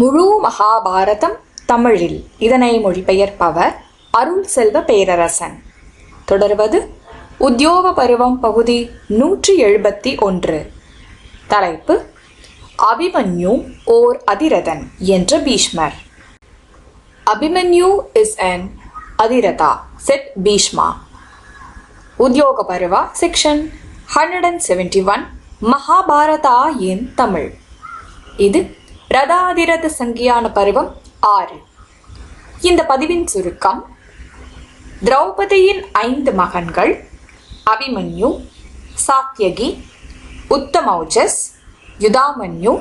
முழு மகாபாரதம் தமிழில். இதனை மொழிபெயர்ப்பவர் அருள் செல்வ பேரரசன். தொடர்வது உத்தியோக பருவம் பகுதி நூற்றி எழுபத்தி ஒன்று. தலைப்பு அபிமன்யு ஓர் அதிரதன் என்ற பீஷ்மர். Abhimanyu is an Atiratha said Bhishma. Udyoga Parva section hundred and seventy one Mahabharata in Tamil. இது ரதாதிரத சங்கியான பருவம் ஆறு. இந்த பதிவின் சுருக்கம் திரௌபதியின் ஐந்து மகன்கள் அபிமன்யு சாத்யகி உத்தமௌஜஸ் யுதாமன்யு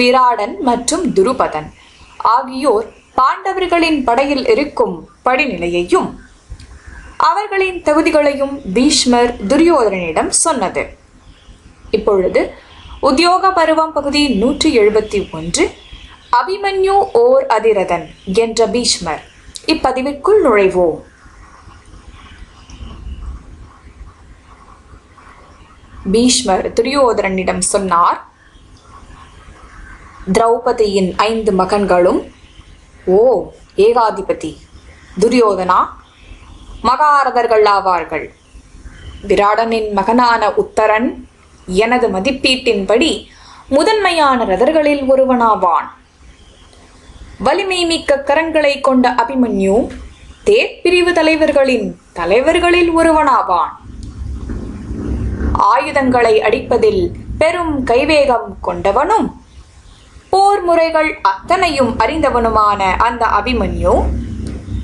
விராடன் மற்றும் துருபதன் ஆகியோர் பாண்டவர்களின் படையில் இருக்கும் படிநிலையையும் அவர்களின் தகுதிகளையும் பீஷ்மர் துரியோதனனிடம் சொன்னது. இப்பொழுது உத்தியோக பருவம் பகுதி நூற்றி எழுபத்தி ஒன்று. அபிமன்யு ஓர் அதிரதன் என்ற பீஷ்மர். இப்பதிவிற்குள் நுழைவோம். பீஷ்மர் துரியோதரனிடம் சொன்னார் திரௌபதியின் ஐந்து மகன்களும் ஓ ஏகாதிபதி துரியோதனா மகாரதர்கள் ஆவார்கள். விராடனின் மகனான உத்தரன் எனது மதிப்பீட்டின்படி முதன்மையான ரதர்களில் ஒருவனாவான். வலிமை மிக்க கரங்களை கொண்ட அபிமன்யு தேர்பிரிவு தலைவர்களின் தலைவர்களில் ஒருவனாவான். ஆயுதங்களை அடிப்பதில் பெரும் கைவேகம் கொண்டவனும் போர் முறைகள் அத்தனையும் அறிந்தவனுமான அந்த அபிமன்யு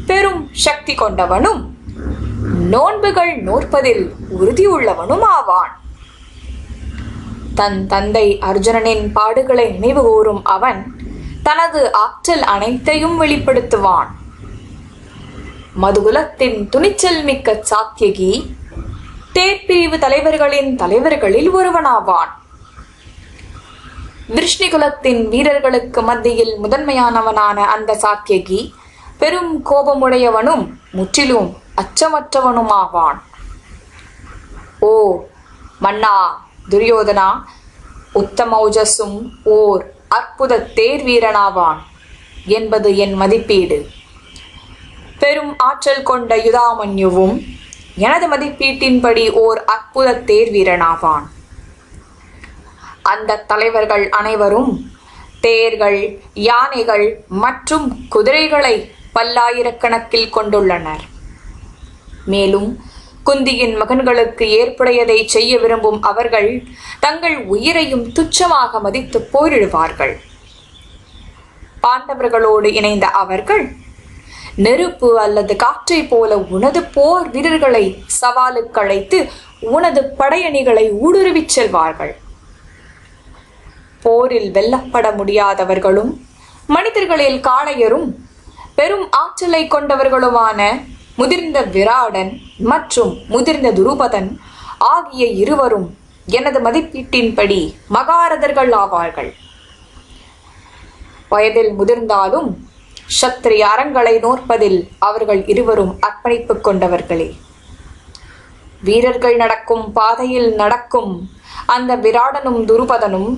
பெரும் சக்தி கொண்டவனும் நோன்புகள் நோற்பதில் உறுதியுள்ளவனும் ஆவான் தன் தந்தை அர்ஜுனனின் பாடுகளை நினைவுகூரும் அவன் தனது ஆற்றல் அனைத்தையும் வெளிப்படுத்துவான். மதுகுலத்தின் துணிச்சல் மிக்க சாத்தியகி தேர்பிரிவு தலைவர்களின் தலைவர்களில் ஒருவனாவான். விருஷ்ணிகுலத்தின் வீரர்களுக்கு மத்தியில் முதன்மையானவனான அந்த சாத்தியகி பெரும் கோபமுடையவனும் முற்றிலும் அச்சமற்றவனுமாவான். ஓ மன்னா துரியோதனா உத்தமௌஜஸும் ஓர் அற்புத தேர் வீரனாவான் என்பது என் மதிப்பீடு. பெரும் ஆற்றல் கொண்ட யுதாமன்யுவும் எனது மதிப்பீட்டின்படி ஓர் அற்புத தேர் வீரனாவான். அந்த தலைவர்கள் அனைவரும் தேர்கள் யானைகள் மற்றும் குதிரைகளை பல்லாயிரக்கணக்கில் கொண்டுள்ளனர். மேலும் குந்தியின் மகன்களுக்கு ஏற்புடையதை செய்ய விரும்பும் அவர்கள் தங்கள் உயிரையும் துச்சமாக மதித்து போரிடுவார்கள். பாண்டவர்களோடு இணைந்த அவர்கள் நெருப்பு அல்லது காற்றை போல உனது போர் வீரர்களை சவாலுக்கு அழைத்து உனது படையணிகளை ஊடுருவிச் செல்வார்கள். போரில் வெல்லப்பட முடியாதவர்களும் மனிதர்களில் காளையரும் பெரும் ஆற்றலை கொண்டவர்களுமான முதிர்ந்த விராடன் மற்றும் முதிர்ந்த துருபதன் ஆகிய இருவரும் எனது மதிப்பீட்டின்படி மகாரதர்கள் ஆவார்கள். வயதில் முதிர்ந்தாலும் சத்திரிய அறங்களை நோற்பதில் அவர்கள் இருவரும் அர்ப்பணிப்பு கொண்டவர்களே. வீரர்கள் நடக்கும் பாதையில் நடக்கும் அந்த விராடனும் துருபதனும்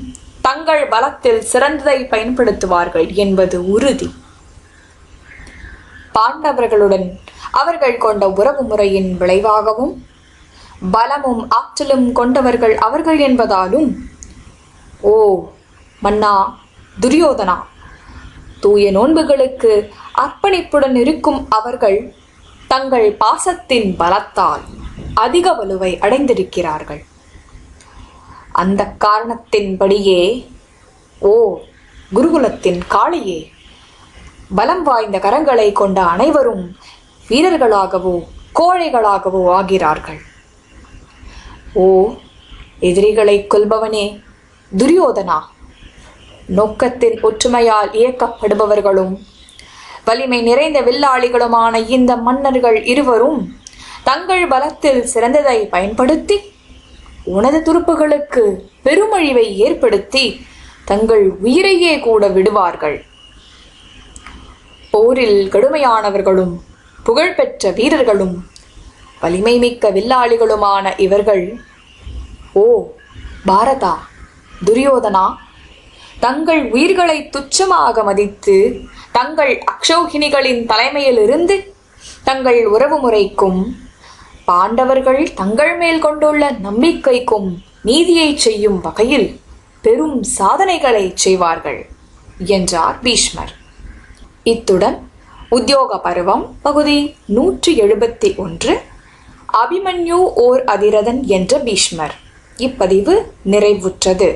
தங்கள் பலத்தில் சிறந்ததை பயன்படுத்துவார்கள் என்பது உறுதி. பாண்டவர்களுடன் அவர்கள் கொண்ட உறவு முறையின் விளைவாகவும் பலமும் ஆற்றலும் கொண்டவர்கள் அவர்கள் என்பதாலும் ஓ மன்னா துரியோதனா தூய நோன்புகளுக்கு அர்ப்பணிப்புடன் இருக்கும் அவர்கள் தங்கள் பாசத்தின் பலத்தால் அதிக வலுவை அடைந்திருக்கிறார்கள். அந்த காரணத்தின்படியே ஓ குருகுலத்தின் காளியே பலம் வாய்ந்த கரங்களை கொண்ட அனைவரும் வீரர்களாகவோ கோழைகளாகவோ ஆகிறார்கள். ஓ எதிரிகளை கொல்பவனே துரியோதனா! நோக்கத்தின் ஒற்றுமையால் இயக்கப்படுபவர்களும் வலிமை நிறைந்த வில்லாளிகளுமான இந்த மன்னர்கள் இருவரும் தங்கள் பலத்தில் சிறந்ததை பயன்படுத்தி உனது துருப்புகளுக்கு பெருமழிவை ஏற்படுத்தி தங்கள் உயிரையே கூட விடுவார்கள். போரில் கடுமையானவர்களும் புகழ்பெற்ற வீரர்களும் வலிமை மிக்க வில்லாளிகளுமான இவர்கள். ஓ பாரதா துரியோதனா தங்கள் உயிர்களை துச்சமாக மதித்து தங்கள் அக்ஷௌகினிகளின் தலைமையிலிருந்து தங்கள் உறவுமுறைக்கும் பாண்டவர்கள் தங்கள் மேல் கொண்டுள்ள நம்பிக்கைக்கும் நீதியை செய்யும் வகையில் பெரும் சாதனைகளை செய்வார்கள் என்றார் பீஷ்மர். இத்துடன் உத்தியோக பருவம் பகுதி நூற்றி எழுபத்தி ஒன்று அபிமன்யு ஓர் அதிரதன் என்ற பீஷ்மர். இப்பதிவு நிறைவுற்றது.